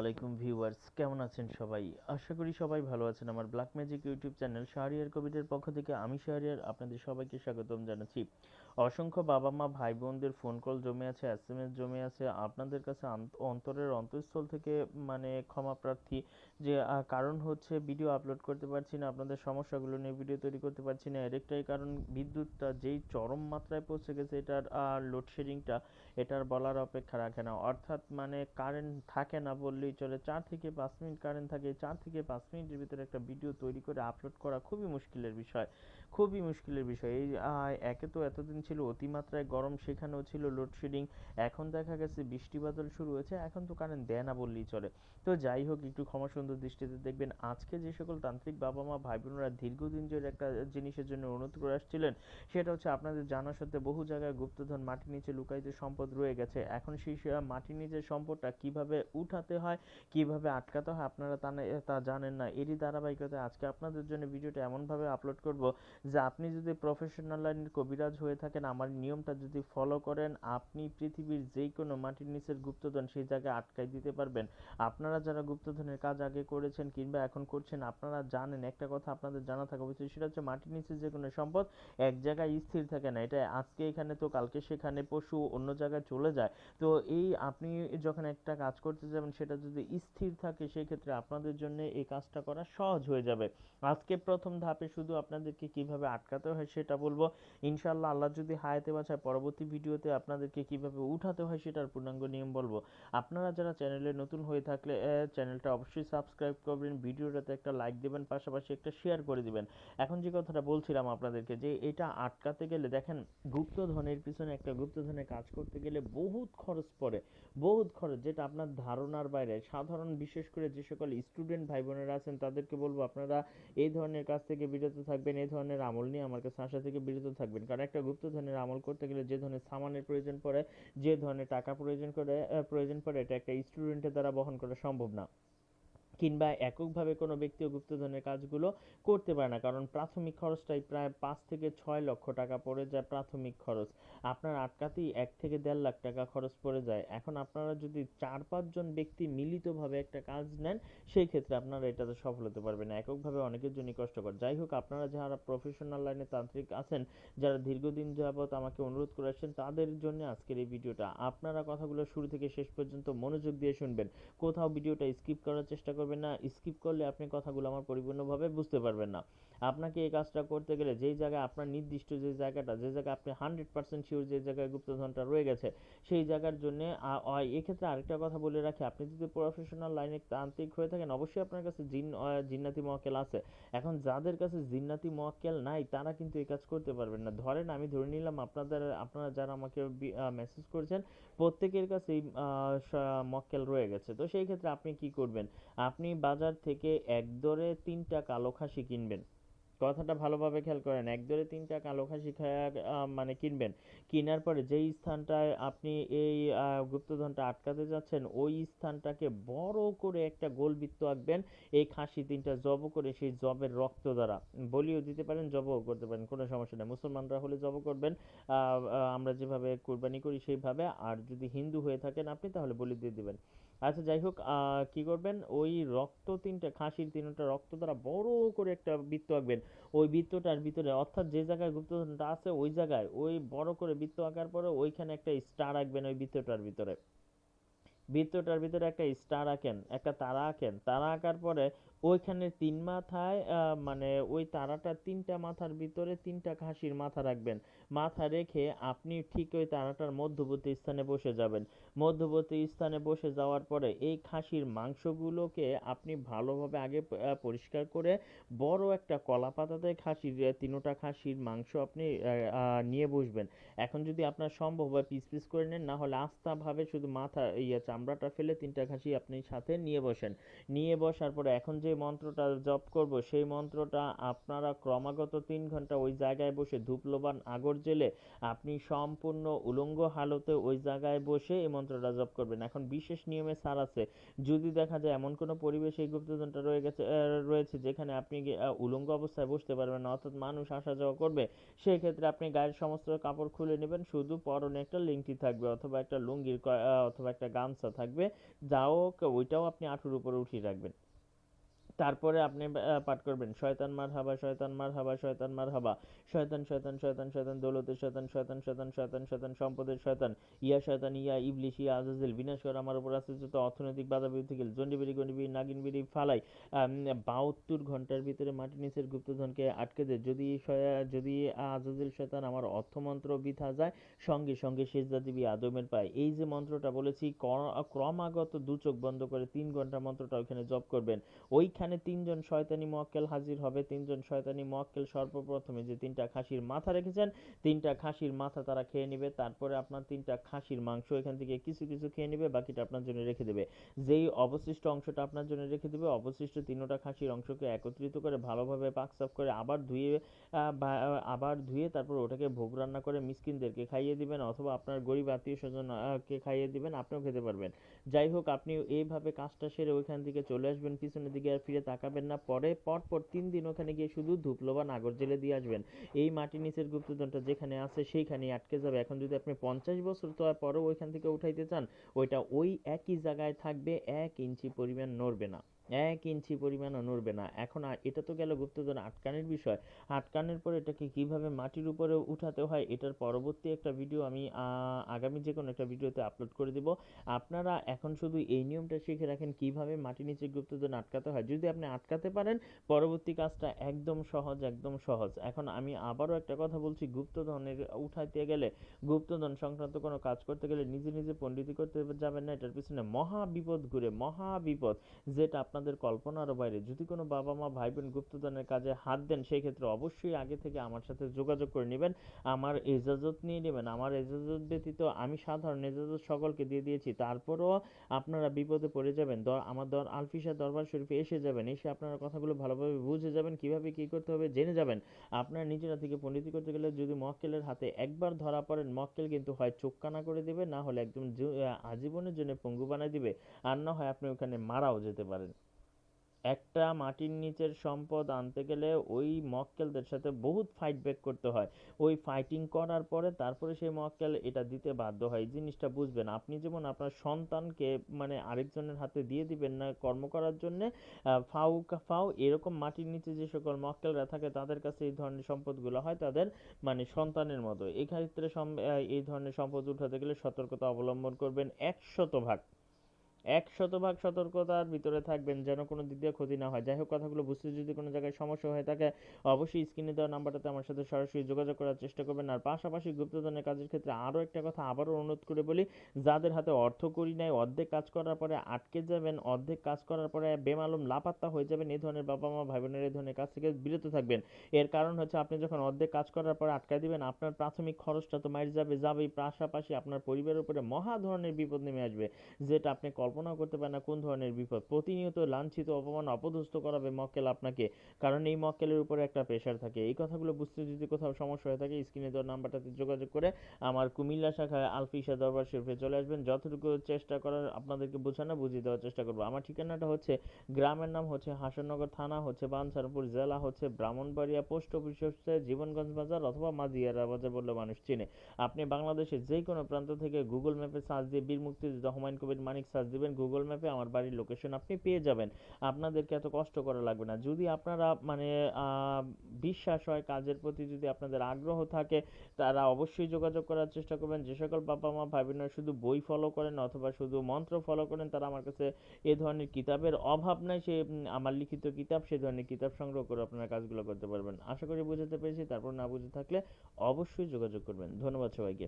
আলাইকুম ভিউয়ার্স, কেমন আছেন সবাই? আশা করি সবাই ভালো আছেন। আমার black magic YouTube channel Shahriar কবিরের পক্ষ থেকে আমি শাহরিয়ার আপনাদের সবাইকে স্বাগতম জানাচ্ছি। অসংখ্য বাবা মা, ভাই বোনদের ফোন কল জমে আছে এস এম এস জমে আছে। আপনাদের কাছে অন্তরের অন্তঃস্থল থেকে মানে ক্ষমা প্রার্থী যে কারণ হচ্ছে ভিডিও আপলোড করতে পারছি না, আপনাদের সমস্যাগুলো নিয়ে ভিডিও তৈরি করতে পারছি না। এর একটাই কারণ, বিদ্যুৎটা যেই চরম মাত্রায় পৌঁছে গেছে, এটার আর লোডশেডিংটা এটার বলার অপেক্ষা রাখে না। অর্থাৎ মানে কারেন্ট থাকে না বললেই চলে চার থেকে পাঁচ মিনিট কারেন্ট থাকে, চার থেকে পাঁচ মিনিটের ভিতরে একটা ভিডিও তৈরি করে আপলোড করা খুবই মুশকিলের বিষয়। খুবই মুশকিলের বিষয়। এই একে তো এতদিন ছিল অতিমাত্রায় গরম, সেখানেও ছিল লোডশেডিং এখন দেখা গেছে বৃষ্টি বাদল শুরু হয়েছে, এখন তো কারেন্ট দেয় না বললেই চলে। তো যাই হোক, একটু ক্ষমা সুন্দর দৃষ্টিতে দেখবেন, আজকে যে সকল তান্ত্রিক বাবা মা ভাই বোনরা দীর্ঘদিন ধরে একটা জিনিসের জন্য অনুরোধ করে আসছিলেন, সেটা হচ্ছে আপনাদের জানা সত্ত্বে বহু জায়গায় গুপ্তধন মাটির নিচে লুকায়িত সম্পদ রয়ে গেছে। এখন সেই মাটির নিচের সম্পদটা কীভাবে উঠাতে হয়, কীভাবে আটকাতে হয়, আপনারা তা জানেন না। এরই ধারাবাহিকতায় আজকে আপনাদের জন্য ভিডিওটা এমনভাবে আপলোড করব যে আপনি যদি প্রফেশনাল লাইনের কবিরাজ হয়ে থাকেন, আমার নিয়মটা যদি ফলো করেন, আপনি পৃথিবীর যেই কোনো মাটির নিচের গুপ্তধন সেই জায়গায় আটকাই দিতে পারবেন। আপনারা যারা গুপ্তধনের কাজ আগে করেছেন কিংবা এখন করছেন, আপনারা জানেন, একটা কথা আপনাদের জানা থাকা উচিত, সেটা হচ্ছে মাটির নিচের যে কোনো সম্পদ এক জায়গায় স্থির থাকে না। এটা আজকে এখানে তো, কালকে সেখানে পশু অন্য জায়গায় চলে যায়। তো এই আপনি যখন একটা কাজ করতে যাবেন, সেটা যদি স্থির থাকে সেই ক্ষেত্রে আপনাদের জন্য এই কাজটা করা সহজ হয়ে যাবে। আজকে প্রথম ধাপে শুধু আপনাদেরকে কীভাবে আটকাতে হয় সেটা বলব। ইনশাল্লাহ আল্লাহ যদি হায়াতে বাঁচায়, পরবর্তী ভিডিওতে আপনাদেরকে কীভাবে উঠাতে হয় সেটার পূর্ণাঙ্গ নিয়ম বলব। আপনারা যারা চ্যানেলে নতুন হয়ে থাকলে চ্যানেলটা অবশ্যই সাবস্ক্রাইব করবেন, ভিডিওটাতে একটা লাইক দেবেন, পাশাপাশি একটা শেয়ার করে দিবেন। এখন যে কথাটা বলছিলাম আপনাদেরকে যে এটা আটকাতে গেলে, দেখেন গুপ্তধনের পিছনে একটা গুপ্তধনের কাজ করতে গেলে বহুত খরচ পড়ে, বহুত খরচ। যেটা আপনার ধারণার বাইরে, সাধারণ বিশেষ করে যে সকল স্টুডেন্ট ভাই বোনেরা আছেন, তাদেরকে বলব আপনারা এই ধরনের কাজ থেকে বিরত থাকবেন, এই ধরনের আমল নিয়ে আমার কাছে আসা থেকে বিরত থাকবেন। কারণ একটা গুপ্ত গুপ্তধনের আমল করতে গেলে যে ধরনের সামানের প্রয়োজন পড়ে, যে ধরনের টাকা প্রয়োজন করে প্রয়োজন পড়ে, এটা একটা স্টুডেন্টের দ্বারা বহন করা সম্ভব না। কিংবা এককভাবে কোনো ব্যক্তিও গুপ্তধনের কাজগুলো করতে পারে না। কারণ প্রাথমিক খরচটাই প্রায় পাঁচ থেকে ছয় লক্ষ টাকা পড়ে যায় প্রাথমিক খরচ। আপনার আটকাতেই এক থেকে দেড় লাখ টাকা খরচ পড়ে যায়। এখন আপনারা যদি চার পাঁচজন ব্যক্তি মিলিতভাবে একটা কাজ নেন, সেই ক্ষেত্রে আপনারা এটাতে সফল হতে পারবেন এককভাবে অনেকের জন্যই কষ্টকর। যাই হোক, আপনারা যারা প্রফেশনাল লাইনে তান্ত্রিক আছেন, যারা দীর্ঘদিন যাবৎ আমাকে অনুরোধ করে আসছেন, তাদের জন্য আজকের এই ভিডিওটা। আপনারা কথাগুলো শুরু থেকে শেষ পর্যন্ত মনোযোগ দিয়ে শুনবেন। কোথাও ভিডিওটা স্কিপ করার চেষ্টা করবেন করবেন না। স্কিপ করলে আপনি কথাগুলো আমার পরিপূর্ণভাবে বুঝতে পারবেন না। আপনাকে এই কাজটা করতে গেলে যেই জায়গায় আপনার নির্দিষ্ট যে জায়গাটা, যে জায়গায় আপনি হান্ড্রেড পার্সেন্ট শিওর যে জায়গায় গুপ্তধনটা রয়ে গেছে, সেই জায়গার জন্য এক্ষেত্রে আরেকটা কথা বলে রাখি, আপনি যদি প্রফেশনাল লাইনে তান্ত্রিক হয়ে থাকেন, অবশ্যই আপনার কাছে জিন জিন্নাতি মক্কেল আছে। এখন যাদের কাছে জিন্নাতি মক্কেল নাই, তারা কিন্তু এই কাজ করতে পারবেন না। ধরেন আমি ধরে নিলাম আপনাদের, আপনারা যারা আমাকে মেসেজ করেছেন, প্রত্যেকের কাছেই মক্কেল রয়ে গেছে। তো সেই ক্ষেত্রে আপনি কি করবেন? আপনি বাজার থেকে এক দরে তিনটা কালো খাসি কিনবেন। কথাটা ভালোভাবে খেয়াল করেন। এক দরে তিনটা কালো খাসি মানে কিনবেন। কেনার পরে যেই স্থানটায় আপনি এই গুপ্তধনটা আটকাতে যাচ্ছেন, ওই স্থানটাকে বড় করে একটা গোল বৃত্ত আঁকবেন। এই খাসি তিনটা জব করে সেই জবের রক্ত দ্বারা। বলিও দিতে পারেন, জবও করতে পারেন, কোনো সমস্যা নেই। মুসলমানরা হলে জব করবেন। আমরা যেভাবে কোরবানি করি সেইভাবে। আর যদি হিন্দু হয়ে থাকেন আপনি, তাহলে বলি দিয়ে দিবেন। আচ্ছা যাই হোক কি করবেন? ওই রক্ত তিনটা, খাসির তিনটা রক্ত দ্বারা বড় করে একটা বৃত্ত আঁকবেন। ওই বৃত্তটার ভিতরে, অর্থাৎ যে জায়গায় গুপ্তধনটা আছে, ওই জায়গায়, ওই বড় করে বৃত্ত আঁকার পরে ওইখানে একটা স্টার আঁকবেন ওই বৃত্তটার ভিতরে। বৃত্তটার ভিতরে একটা স্টার আঁকেন, একটা তারা আঁকেন। তারা আঁকার পরে ওইখানে তিন মাথায় মানে ওই তারাটার তিনটা মাথার ভিতরে তিনটা খাসির মাথা রাখবেন। মাথা রেখে আপনি ঠিক ওই তারাটার মধ্যবর্তী স্থানে বসে যাবেন। মধ্যবর্তী স্থানে বসে যাওয়ার পরে এই খাসির মাংসগুলোকে আপনি ভালোভাবে আগে পরিষ্কার করে বড় একটা কলা পাতাতে খাসির তিনোটা খাসির মাংস আপনি নিয়ে বসবেন। এখন যদি আপনার সম্ভব হয় পিস পিস করে নেন না হলে আস্তাভাবে শুধু মাথা ইয়ে চামড়াটা ফেলে তিনটা খাসি আপনি সাথে নিয়ে বসেন। নিয়ে বসার পরে এখন যে মন্ত্রটা জপ করব, সেই মন্ত্রটা আপনারা ক্রমাগত তিন ঘণ্টা ওই জায়গায় বসে ধূপলোবান আগর জেলে আপনি সম্পূর্ণ উলঙ্গ হালতে ওই জায়গায় বসে এই মন্ত্রটা জপ করবেন। এখন বিশেষ নিয়মে ছাড় আছে। যদি দেখা যায় এমন কোনো পরিবেশে এই গুপ্তধনটা রয়ে গেছে রয়েছে যেখানে আপনি উলঙ্গ অবস্থায় বসতে পারবেন না, অর্থাৎ মানুষ আসা যাওয়া করবে, সেই ক্ষেত্রে আপনি গায়ের সমস্ত কাপড় খুলে নেবেন, শুধু পরনে একটা লিংটি থাকবে অথবা একটা লুঙ্গির অথবা একটা গামছা থাকবে যাও ওইটাও আপনি আঁঠুর উপরে উঠিয়ে রাখবেন। তারপরে আপনি পাঠ করবেন, শয়তান মার হাবা, শয়তান মার হাবা, শয়তান মার হাবা, শয়তান শয়তান শয়তান শয়তান দৌলতের শয়তান শয়তান শয়তান শয়তান শয়তান, সম্পদের শয়তান, ইয়া শয়তান, ইয়া ইবলিশ, ইয়া আজাজিল, বিনাশ কর আমার উপর আছে যত অর্থনৈতিক বাধা বিপত্তি জন্ডি বিড়ি গন্ডি বিড়ি নাগিন বিড়ি ফালাই বাহাত্তর ঘণ্টার ভিতরে মাটি নিচের গুপ্তধনকে আটকে দে, যদি যদি আজাজিল শয়তান আমার অর্থমন্ত্র বৃথা যায়, সঙ্গে সঙ্গে সেজদা দিবি আদমের পায়। এই যে মন্ত্রটা বলেছি ক্রমাগত দু চোখ বন্ধ করে তিন ঘণ্টা মন্ত্রটা ওইখানে জপ করবেন। ওইখানে তিনজন শয়তানি মোয়াক্কেল হাজির হবে, তিনজন শয়তানি মোয়াক্কেল সর্বপ্রথমে যে তিনটা খাসির মাথা রেখেছেন, তিনটা খাসির মাথা তারা খেয়ে নেবে, তারপরে আপনার তিনটা খাসির মাংস এখান থেকে কিছু কিছু খেয়ে নেবে, বাকিটা আপনার জন্য রেখে দেবে। যেই অবশিষ্ট অংশটা আপনার জন্য রেখে দেবে, অবশিষ্ট তিনোটা খাসির অংশকে একত্রিত করে ভালোভাবে পাক সাফ করে আবার ধুয়ে আবার ধুয়ে তারপর ওটাকে ভোগ রান্না করে মিসকিনদেরকে খাইয়ে দিবেন, অথবা আপনার গরিব আত্মীয় স্বজন কে খাইয়ে দিবেন, আপনিও খেতে পারবেন। যাই হোক, আপনি এইভাবে কাজটা সেরে ওইখান থেকে চলে আসবেন, পিছনের দিকে আর ফিরে তাকাবেন না। পরে পর পর তিন দিন ওখানে গিয়ে শুধু ধুপলো বা নাগর জেলে দিয়ে আসবেন। এই মাটি নিচের গুপ্তধনটা যেখানে আছে সেইখানেই আটকে যাবে। এখন যদি আপনি পঞ্চাশ বছর তো আর পরেও ওইখান থেকে উঠাইতে চান, ওইটা ওই একই জায়গায় থাকবে, এক ইঞ্চি পরিমাণ নড়বে না। এক ইঞ্চি পরিমাণও নড়বে না। এখন এটা তো গেল গুপ্তধন আটকানের বিষয়। আটকানোর পর এটাকে কীভাবে মাটির উপরে উঠাতে হয়, এটার পরবর্তী একটা ভিডিও আমি আগামী যে কোনো একটা ভিডিওতে আপলোড করে দিব। আপনারা এখন শুধু এই নিয়মটা শিখে রাখেন, কীভাবে মাটির নিচে গুপ্তধন আটকাতে হয়। যদি আপনি আটকাতে পারেন, পরবর্তী কাজটা একদম সহজ একদম সহজ। এখন আমি আবারও একটা কথা বলছি, গুপ্তধনের উঠাইতে গেলে, গুপ্তধন সংক্রান্ত কোনো কাজ করতে গেলে নিজে নিজে পণ্ডিতি করতে যাবেন না, এটার পিছনে মহা বিপদ ঘুরে, মহা বিপদ, যেটা আপনাদের কল্পনারও বাইরে। যদি কোনো বাবা মা ভাই বোন গুপ্তধনের কাজে হাত দেন, সেই ক্ষেত্রে অবশ্যই আগে থেকে আমার সাথে যোগাযোগ করে নেবেন। আমার এজাজত নিয়ে নেবেন। আমার এজাজত ব্যতীত আমি সাধারণ এজাজত সকলকে দিয়ে দিয়েছি। তারপরও আপনারা বিপদে পড়ে যাবেন। আমার দর আলফিসা দরবার শরীফে এসে যাবেন। এসে আপনারা কথাগুলো ভালোভাবে বুঝে যাবেন। কীভাবে কি করতে হবে জেনে যাবেন। আপনারা নিজেরা থেকে পণ্ডিতি করতে গেলে যদি মক্কেলের হাতে একবার ধরা পড়েন, মক্কেল কিন্তু হয় চোখ কানা করে দেবে। না হলে একদম আজীবনের জন্য পঙ্গু বানায় দিবে। আর না হয় আপনি ওখানে মারাও যেতে পারেন। একটা মাটির নিচের সম্পদ আনতে গেলে ওই মক্কেলদের সাথে বহুত ফাইট ব্যাক করতে হয়। ওই ফাইটিং করার পরে তারপরে সেই মক্কেল এটা দিতে বাধ্য হয়। এই জিনিসটা বুঝবেন। আপনি যেমন আপনার সন্তানকে মানে আরেকজনের হাতে দিয়ে দিবেন না কর্ম করার জন্য ফাউ ফাউ এরকম মাটির নিচে যে সকল মক্কেলরা থাকে তাদের কাছে এই ধরনের সম্পদগুলো হয় তাদের মানে সন্তানের মতো। এই ক্ষেত্রে সম- এই ধরনের সম্পদ উঠাতে গেলে সতর্কতা অবলম্বন করবেন একশত ভাগ। এক শতভাগ সতর্কতার ভিতরে থাকবেন যেন কোনো দিক দিয়ে ক্ষতি না হয়। যাই হোক, কথাগুলো বুঝতে যদি কোনো জায়গায় সমস্যা হয়ে থাকে, অবশ্যই স্ক্রিনে দেওয়া নাম্বারটাতে আমার সাথে সরাসরি যোগাযোগ করার চেষ্টা করবেন। আর পাশাপাশি গুপ্তধনের কাজের ক্ষেত্রে আরও একটা কথা আবারও অনুরোধ করে বলি, যাদের হাতে অর্থ করি নাই, অর্ধেক কাজ করার পরে আটকে যাবেন, অর্ধেক কাজ করার পরে বেমালুম, লাপাত্তা হয়ে যাবেন, এই ধরনের বাবা মা ভাই বোনের এই ধরনের কাজ থেকে বিরত থাকবেন। এর কারণ হচ্ছে আপনি যখন অর্ধেক কাজ করার পরে আটকায় দিবেন, আপনার প্রাথমিক খরচটা তো মাইর যাবে, যাবেই। পাশাপাশি আপনার পরিবারের উপরে মহা ধরনের বিপদ নেমে আসবে, যেটা আপনি কল্পনাও করতে পারেন না কোন ধরনের বিপদ। প্রতিনিয়ত লাঞ্ছিত, অপমান, অপদস্থ করাবে মক্কেল আপনাকে, কারণ এই মক্কেলের উপরে একটা প্রেশার থাকে। এই কথাগুলো বুঝতে যদি কোথাও সমস্যা হয়ে থাকে স্ক্রিনে দেওয়া নাম্বারটাতে যোগাযোগ করে আমার কুমিল্লা শাখায় আলফিসা দরবার শরীফে চলে আসবেন। যতটুকু চেষ্টা করার আপনাদেরকে বোঝানো, বুঝিয়ে দেওয়ার চেষ্টা করব। আমার ঠিকানাটা হচ্ছে, গ্রামের নাম হচ্ছে হাসননগর থানা, হচ্ছে বানসারপুর জেলা, হচ্ছে ব্রাহ্মণবাড়িয়া পোস্ট অফিস, হচ্ছে জীবনগঞ্জ বাজার অথবা মাদিয়ারা বাজার বললে মানুষ চেনে। আপনি বাংলাদেশের যে কোনো প্রান্ত থেকে গুগল ম্যাপে সার্চ দিয়ে বীর মুক্তিযোদ্ধা হুমায়ুন কবির মানিক সার্চ দিবেন। গুগল ম্যাপে আমার বাড়ির লোকেশন আপনি পেয়ে যাবেন। আপনাদেরকে এত কষ্ট করা লাগবে না। যদি আপনারা মানে বিশ্বাস হয়, কাজের প্রতি যদি আপনাদের আগ্রহ থাকে, তারা অবশ্যই যোগাযোগ করার চেষ্টা করবেন। যে সকল বাবা মা ভাই বোনেরা শুধু বই ফলো করেন অথবা শুধু মন্ত্র ফলো করেন, তারা আমার কাছে এ ধরনের কিতাবের অভাব নাই। সে আমার লিখিত কিতাব, সে ধরনের কিতাব সংগ্রহ করে আপনারা কাজগুলো করতে পারবেন। আশা করি বুঝতে পেরেছি। তারপর না বুঝে থাকলে অবশ্যই যোগাযোগ করবেন। ধন্যবাদ সবাইকে।